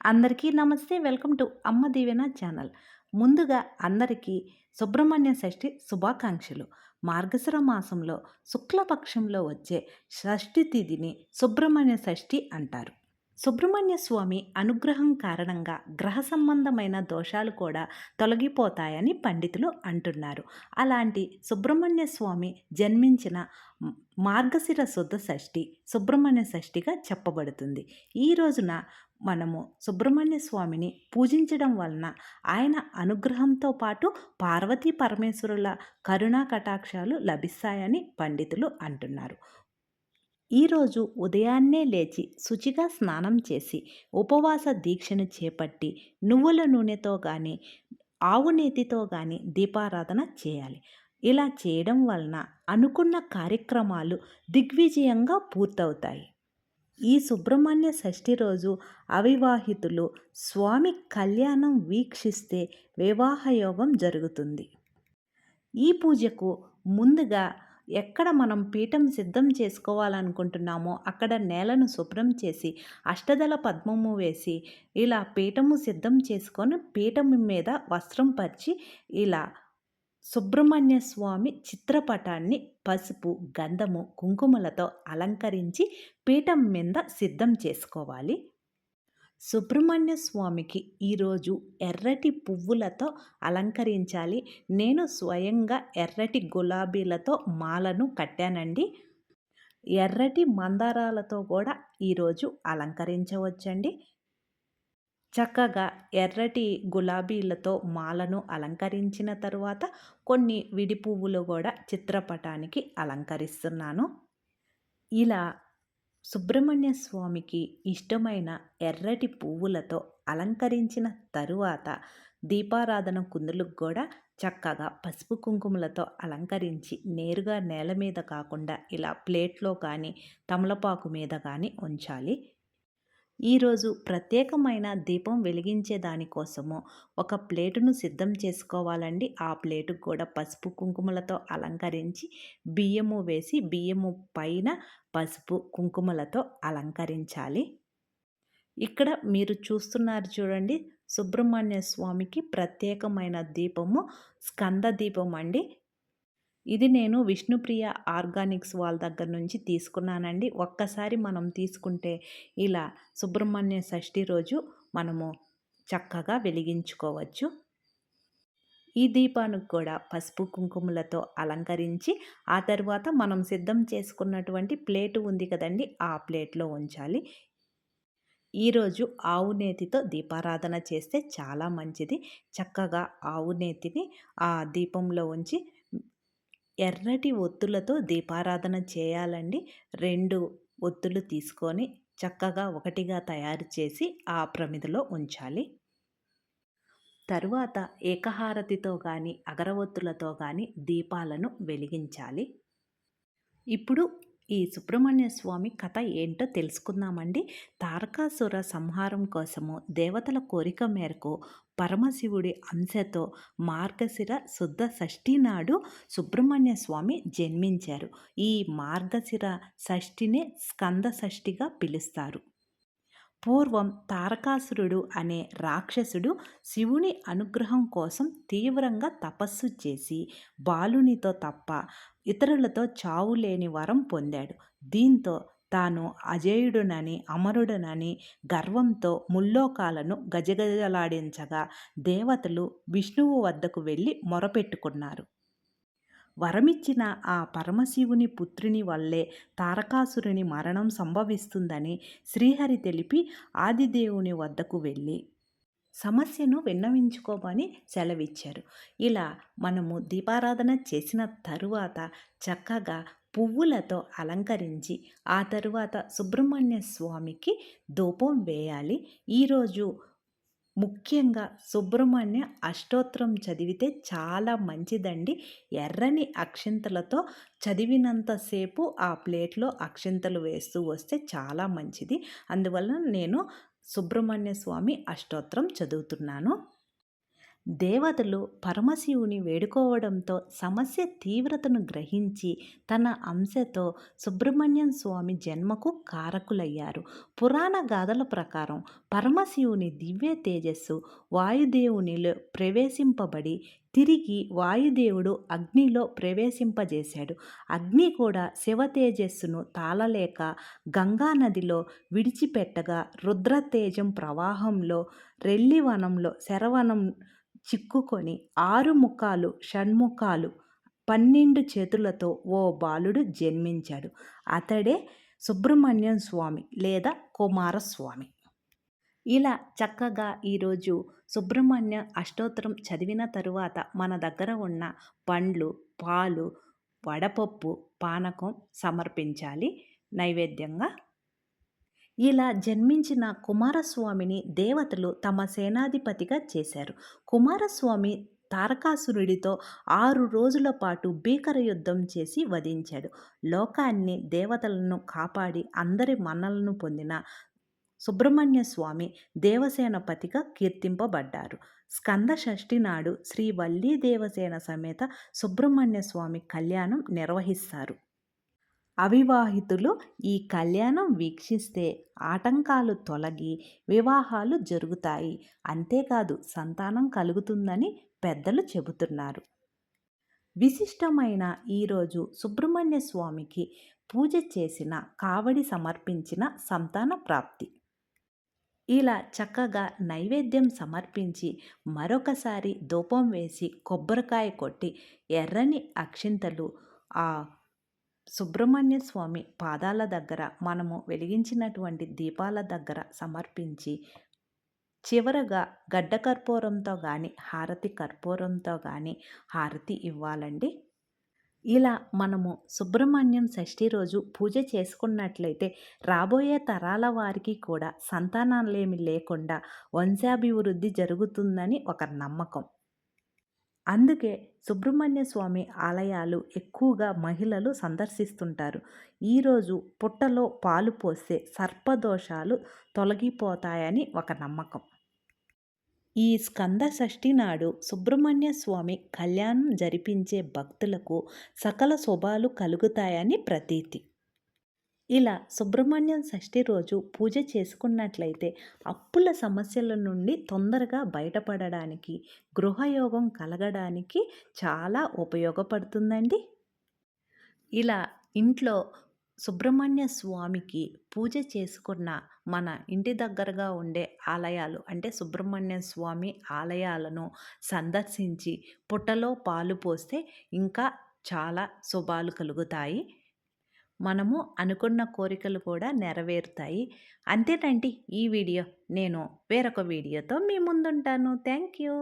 అందరికీ నమస్తే. Welcome to అమ్మ దీవెన ఛానల్. ముందుగా అందరికీ సుబ్రహ్మణ్య షష్ఠి శుభాకాంక్షలు. మార్గశిర మాసంలో శుక్లపక్షంలో వచ్చే షష్ఠి తిథిని సుబ్రహ్మణ్య షష్ఠి అంటారు. సుబ్రహ్మణ్య స్వామి అనుగ్రహం కారణంగా గ్రహ సంబంధమైన దోషాలు కూడా తొలగిపోతాయని పండితులు అంటున్నారు. అలాంటి సుబ్రహ్మణ్య స్వామి జన్మించిన మార్గశిర శుద్ధ షష్ఠి సుబ్రహ్మణ్య షష్ఠిగా చెప్పబడుతుంది. ఈ రోజున మనము సుబ్రహ్మణ్య స్వామిని పూజించడం వలన ఆయన అనుగ్రహంతో పాటు పార్వతీ పరమేశ్వరుల కరుణా కటాక్షాలు లభిస్తాయని పండితులు అంటున్నారు. ఈరోజు ఉదయాన్నే లేచి శుచిగా స్నానం చేసి ఉపవాస దీక్షను చేపట్టి నువ్వుల నూనెతో కానీ ఆవు నేతితో కానీ దీపారాధన చేయాలి. ఇలా చేయడం వలన అనుకున్న కార్యక్రమాలు దిగ్విజయంగా పూర్తవుతాయి. ఈ సుబ్రహ్మణ్య షష్ఠి రోజు అవివాహితులు స్వామి కళ్యాణం వీక్షిస్తే వివాహయోగం జరుగుతుంది. ఈ పూజకు ముందుగా ఎక్కడ మనం పీఠం సిద్ధం చేసుకోవాలనుకుంటున్నామో అక్కడ నేలను శుభ్రం చేసి అష్టదళ పద్మము వేసి ఇలా పీఠము సిద్ధం చేసుకొని పీఠం మీద వస్త్రం పరిచి ఇలా సుబ్రహ్మణ్య స్వామి చిత్రపటాన్ని పసుపు గంధము కుంకుమలతో అలంకరించి పీఠం మీద సిద్ధం చేసుకోవాలి. సుబ్రహ్మణ్య స్వామికి ఈరోజు ఎర్రటి పువ్వులతో అలంకరించాలి. నేను స్వయంగా ఎర్రటి గులాబీలతో మాలను కట్టానండి. ఎర్రటి మందారాలతో కూడా ఈరోజు అలంకరించవచ్చండి. చక్కగా ఎర్రటి గులాబీలతో మాలను అలంకరించిన తరువాత కొన్ని విడి పువ్వులు కూడా చిత్రపటానికి అలంకరిస్తున్నాను. ఇలా సుబ్రహ్మణ్య స్వామికి ఇష్టమైన ఎర్రటి పువ్వులతో అలంకరించిన తరువాత దీపారాధన కుందులకు కూడా చక్కగా పసుపు కుంకుమలతో అలంకరించి నేరుగా నేల మీద కాకుండా ఇలా ప్లేట్లో కానీ తమలపాకు మీద కానీ ఉంచాలి. ఈరోజు ప్రత్యేకమైన దీపం వెలిగించే దానికోసము ఒక ప్లేటును సిద్ధం చేసుకోవాలండి. ఆ ప్లేటుకు కూడా పసుపు కుంకుమలతో అలంకరించి బియ్యము వేసి బియ్యము పైన పసుపు కుంకుమలతో అలంకరించాలి. ఇక్కడ మీరు చూస్తున్నారు చూడండి సుబ్రహ్మణ్య స్వామికి ప్రత్యేకమైన దీపము స్కంద దీపం అండి. ఇది నేను విష్ణుప్రియ ఆర్గానిక్స్ వాళ్ళ దగ్గర నుంచి తీసుకున్నానండి. ఒక్కసారి మనం తీసుకుంటే ఇలా సుబ్రహ్మణ్య షష్ఠి రోజు మనము చక్కగా వెలిగించుకోవచ్చు. ఈ దీపానికి కూడా పసుపు కుంకుమలతో అలంకరించి ఆ తర్వాత మనం సిద్ధం చేసుకున్నటువంటి ప్లేటు ఉంది కదండి ఆ ప్లేట్లో ఉంచాలి. ఈరోజు ఆవు నేతితో దీపారాధన చేస్తే చాలా మంచిది. చక్కగా ఆవు నేతిని ఆ దీపంలో ఉంచి ఎర్రటి ఒత్తులతో దీపారాధన చేయాలండి. రెండు ఒత్తులు తీసుకొని చక్కగా ఒకటిగా తయారు చేసి ఆ ప్రమిదలో ఉంచాలి. తరువాత ఏకహారతితో కానీ అగరవత్తులతో కానీ దీపాలను వెలిగించాలి. ఇప్పుడు ఈ సుబ్రహ్మణ్య స్వామి కథ ఏంటో తెలుసుకుందామండి. తారకాసుర సంహారం కోసము దేవతల కోరిక మేరకు పరమశివుడి అంశతో మార్గశిర శుద్ధ షష్ఠి నాడు సుబ్రహ్మణ్య స్వామి జన్మించారు. ఈ మార్గశిర షష్ఠినే స్కంద షష్ఠిగా పిలుస్తారు. పూర్వం తారకాసురుడు అనే రాక్షసుడు శివుని అనుగ్రహం కోసం తీవ్రంగా తపస్సు చేసి బాలునితో తప్ప ఇతరులతో చావు లేని వరం పొందాడు. దీంతో తాను అజేయుడునని అమరుడునని గర్వంతో ముల్లోకాలను గజగజలాడించగా దేవతలు విష్ణువు వద్దకు వెళ్ళి మొరపెట్టుకున్నారు. వరమిచ్చిన ఆ పరమశివుని పుత్రుని వల్లే తారకాసురుని మరణం సంభవిస్తుందని శ్రీహరి తెలిపి ఆదిదేవుని వద్దకు వెళ్ళి సమస్యను విన్నవించుకోమని సెలవిచ్చారు. ఇలా మనము దీపారాధన చేసిన తరువాత చక్కగా పువ్వులతో అలంకరించి ఆ తరువాత సుబ్రహ్మణ్య స్వామికి ధూపం వేయాలి. ఈరోజు ముఖ్యంగా సుబ్రహ్మణ్య అష్టోత్తరం చదివితే చాలా మంచిదండి. ఎర్రని అక్షింతలతో చదివినంతసేపు ఆ ప్లేట్లో అక్షింతలు వేస్తూ వస్తే చాలా మంచిది. అందువలన నేను సుబ్రహ్మణ్య స్వామి అష్టోత్తరం చదువుతున్నాను. దేవతలు పరమశివుని వేడుకోవడంతో సమస్య తీవ్రతను గ్రహించి తన అంశతో సుబ్రహ్మణ్యం స్వామి జన్మకు కారకులయ్యారు. పురాణ గాథల ప్రకారం పరమశివుని దివ్య తేజస్సు వాయుదేవునిలో ప్రవేశింపబడి తిరిగి వాయుదేవుడు అగ్నిలో ప్రవేశింపజేశాడు. అగ్ని కూడా శివ తేజస్సును తాళలేక గంగానదిలో విడిచిపెట్టగా రుద్రతేజం ప్రవాహంలో రెల్లివనంలో శరవణం చిక్కుకొని ఆరు ముఖాలు షణ్ముఖాలు పన్నెండు చేతులతో ఓ బాలుడు జన్మించాడు. అతడే సుబ్రహ్మణ్యం స్వామి లేదా కుమారస్వామి. ఇలా చక్కగా ఈరోజు సుబ్రహ్మణ్య అష్టోత్తరం చదివిన తరువాత మన దగ్గర ఉన్న పండ్లు పాలు వడపప్పు పానకం సమర్పించాలి. నైవేద్యంగా ఇలా జన్మించిన కుమారస్వామిని దేవతలు తమ సేనాధిపతిగా చేశారు. కుమారస్వామి తారకాసురుడితో ఆరు రోజుల పాటు భీకర యుద్ధం చేసి వధించాడు. లోకాన్ని దేవతలను కాపాడి అందరి మన్నలను పొందిన సుబ్రహ్మణ్య స్వామి దేవసేనపతిగా కీర్తింపబడ్డారు. స్కంద షష్ఠి నాడు శ్రీ వల్లీ దేవసేన సమేత సుబ్రహ్మణ్య స్వామి కళ్యాణం నిర్వహిస్తారు. అవివాహితులు ఈ కళ్యాణం వీక్షిస్తే ఆటంకాలు తొలగి వివాహాలు జరుగుతాయి. అంతేకాదు సంతానం కలుగుతుందని పెద్దలు చెబుతున్నారు. విశిష్టమైన ఈరోజు సుబ్రహ్మణ్య స్వామికి పూజ చేసిన కావడి సమర్పించిన సంతాన ప్రాప్తి. ఇలా చక్కగా నైవేద్యం సమర్పించి మరొకసారి ధూపం వేసి కొబ్బరికాయ కొట్టి ఎర్రని అక్షింతలు ఆ సుబ్రహ్మణ్య స్వామి పాదాల దగ్గర మనము వెలిగించినటువంటి దీపాల దగ్గర సమర్పించి చివరగా గడ్డ కర్పూరంతో కానీ హారతి కర్పూరంతో కానీ హారతి ఇవ్వాలండి. ఇలా మనము సుబ్రహ్మణ్యం షష్ఠి రోజు పూజ చేసుకున్నట్లయితే రాబోయే తరాల వారికి కూడా సంతానాలేమి లేకుండా వంశాభివృద్ధి జరుగుతుందని ఒక నమ్మకం. అందుకే సుబ్రహ్మణ్య స్వామి ఆలయాలు ఎక్కువగా మహిళలు సందర్శిస్తుంటారు. ఈరోజు పుట్టలో పాలు పోస్తే సర్పదోషాలు తొలగిపోతాయని ఒక నమ్మకం. ఈ స్కంద షష్ఠి నాడు సుబ్రహ్మణ్య స్వామి కళ్యాణం జరిపించే భక్తులకు సకల శుభాలు కలుగుతాయని ప్రతీతి. ఇలా సుబ్రహ్మణ్యం షష్ఠి రోజు పూజ చేసుకున్నట్లయితే అప్పుల సమస్యల నుండి తొందరగా బయటపడడానికి గృహయోగం కలగడానికి చాలా ఉపయోగపడుతుందండి. ఇలా ఇంట్లో సుబ్రహ్మణ్య స్వామికి పూజ చేసుకున్న మన ఇంటి దగ్గరగా ఉండే ఆలయాలు అంటే సుబ్రహ్మణ్య స్వామి ఆలయాలను సందర్శించి పుట్టలో పాలు పోస్తే ఇంకా చాలా శుభాలు కలుగుతాయి. మనము అనుకున్న కోరికలు కూడా నెరవేరుతాయి. అంతేనండి ఈ వీడియో. నేను వేరొక వీడియోతో మీ ముందుంటాను. Thank you